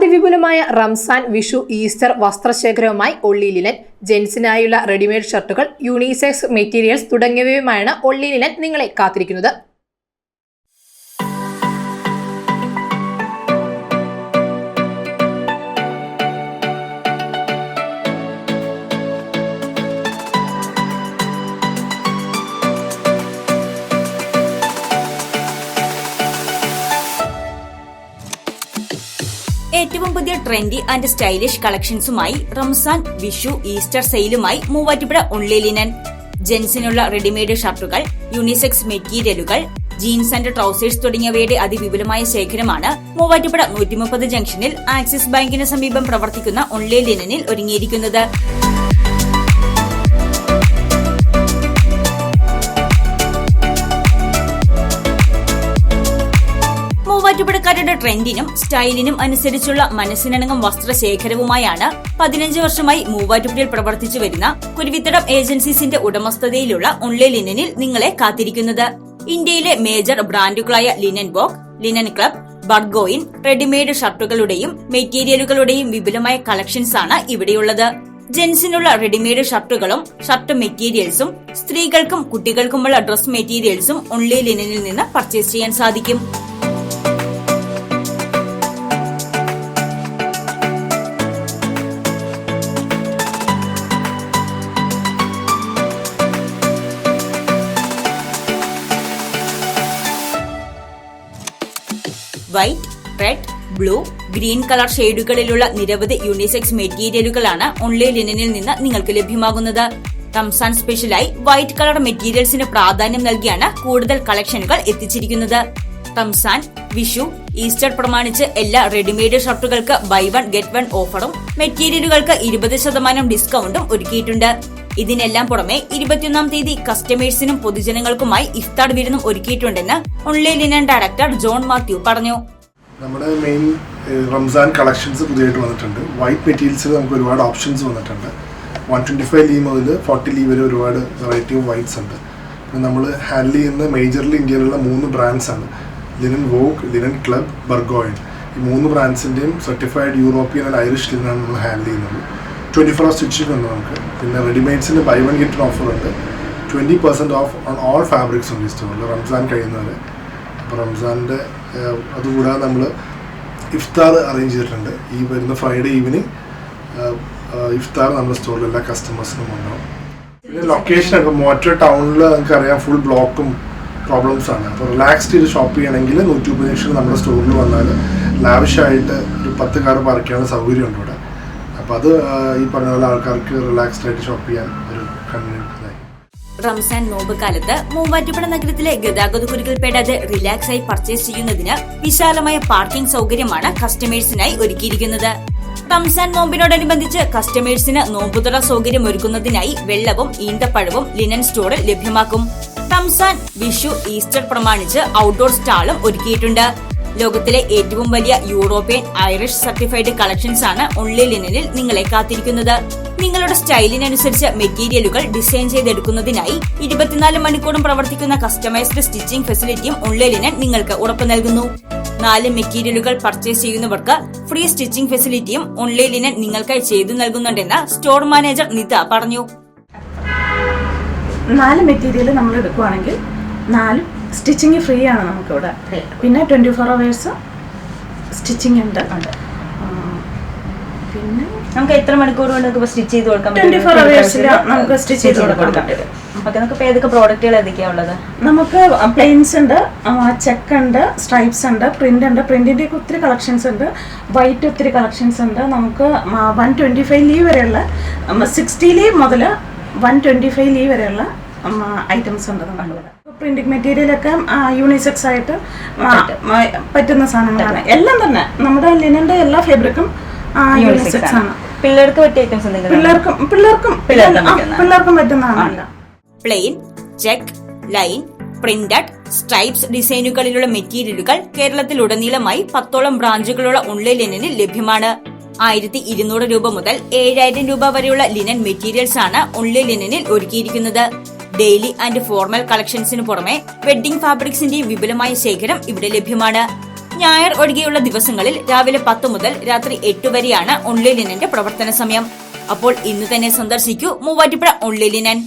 അതിവിപുലമായ Ramzan Vishu Easter വസ്ത്രശേഖരവുമായി Olli linen ജെൻസിനായുള്ള readymade ഷർട്ടുകൾ യൂണിസെക്സ് മെറ്റീരിയൽസ് തുടങ്ങിയവയുമായാണ് ഒള്ളി ലിനൻ നിങ്ങളെ കാത്തിരിക്കുന്നത്. ഏറ്റവും പുതിയ ട്രെൻഡി ആൻഡ് സ്റ്റൈലിഷ് കളക്ഷൻസുമായി റംസാൻ വിഷു ഈസ്റ്റർ സെയിലുമായി മൂവാറ്റുപുഴ ഉള്ളി ലിനൻ. ജെൻസിനുള്ള റെഡിമെയ്ഡ് ഷർട്ടുകൾ യൂണിസെക്സ് മെറ്റീരിയലുകൾ ജീൻസ് ആൻഡ് ട്രൗസേഴ്സ് തുടങ്ങിയവയുടെ അതിവിപുലമായ ശേഖരമാണ് മൂവാറ്റുപുഴ നൂറ്റിമുപ്പത് ജംഗ്ഷനിൽ ആക്സിസ് ബാങ്കിന് സമീപം പ്രവർത്തിക്കുന്ന ഉള്ളി ലിനനിൽ ഒരുങ്ങിയിരിക്കുന്നത്. മൂവാറ്റുപുഴക്കാരുടെ ട്രെൻഡിനും സ്റ്റൈലിനും അനുസരിച്ചുള്ള മനസ്സിനണങ്ങും വസ്ത്രശേഖരവുമായാണ് പതിനഞ്ച് വർഷമായി മൂവാറ്റുപുഴയിൽ പ്രവർത്തിച്ചു വരുന്ന കുരുവിത്തടം ഏജൻസീസിന്റെ ഉടമസ്ഥതയിലുള്ള ഓൺലൈൻ ലിനനിൽ നിങ്ങളെ കാത്തിരിക്കുന്നത്. ഇന്ത്യയിലെ മേജർ ബ്രാൻഡുകളായ linen ബോക്ക് linen club Burgoyne readymade ഷർട്ടുകളുടെയും മെറ്റീരിയലുകളുടെയും വിപുലമായ കളക്ഷൻസ് ആണ് ഇവിടെയുള്ളത്. ജെൻസിനുള്ള റെഡിമെയ്ഡ് ഷർട്ടുകളും ഷർട്ട് മെറ്റീരിയൽസും സ്ത്രീകൾക്കും കുട്ടികൾക്കുമുള്ള ഡ്രസ് മെറ്റീരിയൽസും ഉള്ളി ലിനനിൽ നിന്ന് പർച്ചേസ് ചെയ്യാൻ സാധിക്കും. White red blue green colour ഷെയ്ഡുകളിലുള്ള നിരവധി യൂണിസെക്സ് മെറ്റീരിയലുകളാണ് ഓൺലൈൻ ലിനനിൽ നിന്ന് നിങ്ങൾക്ക് ലഭ്യമാകുന്നത്. റംസാൻ സ്പെഷ്യലായി വൈറ്റ് കളർ മെറ്റീരിയൽസിന് പ്രാധാന്യം നൽകിയാണ് കൂടുതൽ കളക്ഷനുകൾ എത്തിച്ചിരിക്കുന്നത്. റംസാൻ വിഷു ഈസ്റ്റർ പ്രമാണിച്ച് എല്ലാ റെഡിമെയ്ഡ് ഷർട്ടുകൾക്ക് ബൈ വൺ ഗെറ്റ് വൺ ഓഫറും മെറ്റീരിയലുകൾക്ക് ഇരുപത് ശതമാനം ഡിസ്കൗണ്ടും ഒരുക്കിയിട്ടുണ്ട്. ഇതിനെല്ലാം പുറമെ ഇരുപത്തിയൊന്നാം തീയതി കസ്റ്റമേഴ്സിനും പൊതുജനങ്ങൾക്കുമായി ഇഫ്താർ വിരുന്നും ഒരുക്കിയിട്ടുണ്ടെന്ന് online linen director John Mathew പറഞ്ഞു. നമ്മുടെ മെയിൻ റംസാൻ കളക്ഷൻസ് പുതിയതായിട്ട് വന്നിട്ടുണ്ട്. വൈറ്റ് മെറ്റീരിയൽസിൽ നമുക്ക് ഒരുപാട് ഓപ്ഷൻസ് വന്നിട്ടുണ്ട്. വൺ ട്വന്റി ഫൈവ് ലീ മുതൽ ഫോർട്ടി ലീ വരെ ഒരുപാട് വെറൈറ്റി ഓഫ് വൈറ്റ്സ് ഉണ്ട്. നമ്മൾ ഹാൻഡിൽ ചെയ്യുന്ന മേജർലി ഇന്ത്യയിലുള്ള മൂന്ന് ബ്രാൻഡ്സ് ആണ്. Linen walk linen club Burgoyne ഈ മൂന്ന് ബ്രാൻഡ്സിന്റെയും സർട്ടിഫൈഡ് യൂറോപ്യൻ ആൻഡ് ഐറിഷ് ലിനാണ് നമ്മൾ ഹാൻഡിൽ ചെയ്യുന്നത്. ട്വന്റി ഫോർ സ്റ്റിച്ചിങ് ഉണ്ട് നമുക്ക്. പിന്നെ റെഡിമെയ്ഡ്സിന്റെ ബൈ വൺ ഗെറ്റ് ഓഫർ ഉണ്ട്. Twenty percent off on all fabrics ഉണ്ട് ഈ സ്റ്റോറിൽ റംസാൻ കഴിയുന്നവരെ. അപ്പോൾ റംസാന്റെ അതുകൂടാതെ നമ്മൾ ഇഫ്താർ അറേഞ്ച് ചെയ്തിട്ടുണ്ട്. ഈ വരുന്ന ഫ്രൈഡേ ഈവനിങ് ഇഫ്താർ നമ്മുടെ സ്റ്റോറിൽ എല്ലാ കസ്റ്റമേഴ്സിനും ഉണ്ടാവും. പിന്നെ ലൊക്കേഷൻ ഇപ്പോൾ മോറ്റർ ടൗണിൽ നിങ്ങൾക്ക് അറിയാം ഫുൾ ബ്ലോക്കും പ്രോബ്ലംസ് ആണ്. അപ്പോൾ റിലാക്സ്ഡ് ചെയ്ത് ഷോപ്പ് ചെയ്യണമെങ്കിൽ നൂറ്റി ലക്ഷം നമ്മുടെ സ്റ്റോറിൽ വന്നാൽ ലാവിഷായിട്ട് ഒരു പത്ത് കാർ പാർക്ക് ചെയ്യാനുള്ള സൗകര്യമുണ്ട് ഇവിടെ. അപ്പോൾ അത് ഈ പറഞ്ഞ പോലെ ആൾക്കാർക്ക് റിലാക്സ്ഡ് ആയിട്ട് ഷോപ്പ് ചെയ്യാൻ ഒരു റംസാൻ നോമ്പ് കാലത്ത് മൂവാറ്റുപുഴ നഗരത്തിലെ ഗതാഗത കുരുക്കൾപ്പെടാതെ റിലാക്സ് ആയി പർച്ചേസ് ചെയ്യുന്നതിന് വിശാലമായ പാർക്കിംഗ് സൗകര്യമാണ് കസ്റ്റമേഴ്സിനായി ഒരുക്കിയിരിക്കുന്നത്. റംസാൻ നോമ്പിനോടനുബന്ധിച്ച് കസ്റ്റമേഴ്സിന് നോമ്പുതുറ സൗകര്യം ഒരുക്കുന്നതിനായി വെള്ളവും ഈന്തപ്പഴവും ലിനൻ സ്റ്റോറിൽ ലഭ്യമാക്കും. റംസാൻ വിഷു ഈസ്റ്റർ പ്രമാണിച്ച് ഔട്ട്ഡോർ സ്റ്റാളും ഒരുക്കിയിട്ടുണ്ട്. ലോകത്തിലെ ഏറ്റവും വലിയ യൂറോപ്യൻ ഐറിഷ് സർട്ടിഫൈഡ് കളക്ഷൻസ് ആണ് ഉള്ളി ലിനനിൽ നിങ്ങളെ കാത്തിരിക്കുന്നത്. നിങ്ങളുടെ സ്റ്റൈലിനനുസരിച്ച് മെറ്റീരിയലുകൾ ഡിസൈൻ ചെയ്തെടുക്കുന്നതിനായി ഇരുപത്തിനാല് മണിക്കൂറും പ്രവർത്തിക്കുന്ന കസ്റ്റമൈസ്ഡ് സ്റ്റിച്ചിംഗ് ഫെസിലിറ്റിയും ഉള്ളി ലിനൻ നിങ്ങൾക്ക് ഉറപ്പു നൽകുന്നു. നാല് മെറ്റീരിയലുകൾ പർച്ചേസ് ചെയ്യുന്നവർക്ക് ഫ്രീ സ്റ്റിച്ചിംഗ് ഫെസിലിറ്റിയും ലിനൻ നിങ്ങൾക്കായി ചെയ്തു നൽകുന്നുണ്ടെന്ന് സ്റ്റോർ മാനേജർ നിത പറഞ്ഞു. നാല് മെറ്റീരിയൽ നമ്മൾ എടുക്കുവാണെങ്കിൽ നാലും സ്റ്റിച്ചിങ് ഫ്രീ ആണ് നമുക്കിവിടെ പിന്നെ ട്വന്റി ഫോർ അവേഴ്സ് സ്റ്റിച്ചിങ് ഉണ്ട്. പിന്നെ നമുക്ക് എത്ര മണിക്കൂർ കൊണ്ട് നമുക്ക് സ്റ്റിച്ച് ചെയ്ത് കൊടുക്കാം ട്വന്റി ഫോർ അവേഴ്സിൽ നമുക്ക് സ്റ്റിച്ച് ചെയ്ത് കൊടുക്കാൻ പറ്റും. ഓക്കെ നമുക്ക് ഏതൊക്കെ പ്രോഡക്റ്റുകൾ ഏതൊക്കെയാണ് ഉള്ളത്? നമുക്ക് പ്ലെയിൻസ് ഉണ്ട് ചെക്ക് ഉണ്ട് സ്ട്രൈപ്സ് ഉണ്ട് പ്രിന്റ് ഉണ്ട്. പ്രിന്റിന്റെ ഒക്കെ ഒത്തിരി കളക്ഷൻസ് ഉണ്ട്. വൈറ്റ് ഒത്തിരി കളക്ഷൻസ് ഉണ്ട്. നമുക്ക് വൺ ട്വന്റി ഫൈവ് ലീവ് വരെയുള്ള സിക്സ്റ്റി ലീവ് മുതൽ വൺ ട്വന്റി ഫൈവ് ലീവ് വരെയുള്ള ഐറ്റംസ് ഉണ്ട് നമ്മുടെ പ്രിന്റിംഗ് മെറ്റീരിയലൊക്കെ യൂണിസെക്സ് ആയിട്ട് പറ്റുന്ന സാധനങ്ങളാണ്. എല്ലാം തന്നെ. നമ്മുടെ ലിനന്റെ എല്ലാ ഫാബ്രിക്കും യൂണിസെക്സ് ആണ്. പിള്ളേർക്ക് പറ്റിയ ഐറ്റംസ് എന്തെങ്കിലും പിള്ളേർക്കും പിള്ളേർക്കും പിള്ളേർക്കും ആ, പറ്റുന്ന. പിള്ളേർക്കും പറ്റുന്നതാണല്ലോ plain check line printed stripes ഡിസൈനുകളിലുള്ള മെറ്റീരിയലുകൾ കേരളത്തിൽ ഉടനീളമായി പത്തോളം ബ്രാഞ്ചുകളുള്ള ഉള്ളി ലിനനിൽ ലഭ്യമാണ്. ആയിരത്തി ഇരുന്നൂറ് രൂപ മുതൽ ഏഴായിരം രൂപ വരെയുള്ള ലിനൻ മെറ്റീരിയൽസ് ആണ് ഉള്ളി ലിനനിൽ ഒരുക്കിയിരിക്കുന്നത്. ഡെയിലി ആൻഡ് ഫോർമൽ കളക്ഷൻസിന് പുറമെ വെഡ്ഡിംഗ് ഫാബ്രിക്സിന്റെയും വിപുലമായ ശേഖരം ഇവിടെ ലഭ്യമാണ്. ഞായർ ഒഴികെയുള്ള ദിവസങ്ങളിൽ രാവിലെ പത്ത് മുതൽ രാത്രി എട്ട് വരെയാണ് ഓൺലൈൻ ലിനന്റെ പ്രവർത്തന സമയം. അപ്പോൾ ഇന്ന് തന്നെ സന്ദർശിക്കൂ മൂവാറ്റുപുഴ ഓൺലൈൻ ലിനൻ.